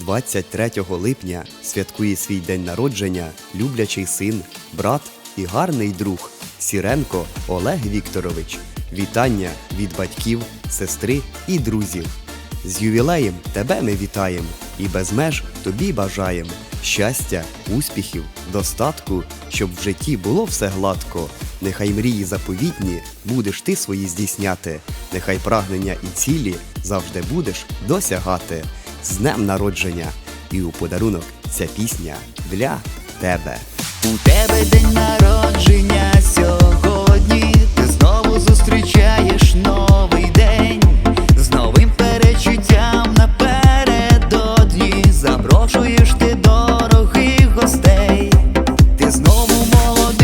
23 липня святкує свій день народження люблячий син, брат і гарний друг Сіренко Олег Вікторович. Вітання від батьків, сестри і друзів. З ювілеєм тебе ми вітаєм і без меж тобі бажаєм щастя, успіхів, достатку, щоб в житті було все гладко. Нехай мрії заповітні будеш ти свої здійсняти, нехай прагнення і цілі завжди будеш досягати з днем народження! І у подарунок ця пісня для тебе. У тебе день народження сьогодні. Ти знову зустрічаєш новий день з новим перечуттям напередодні. Запрошуєш ти дорогих гостей. Ти знову молодий.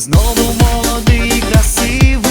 знову молодий, красивий.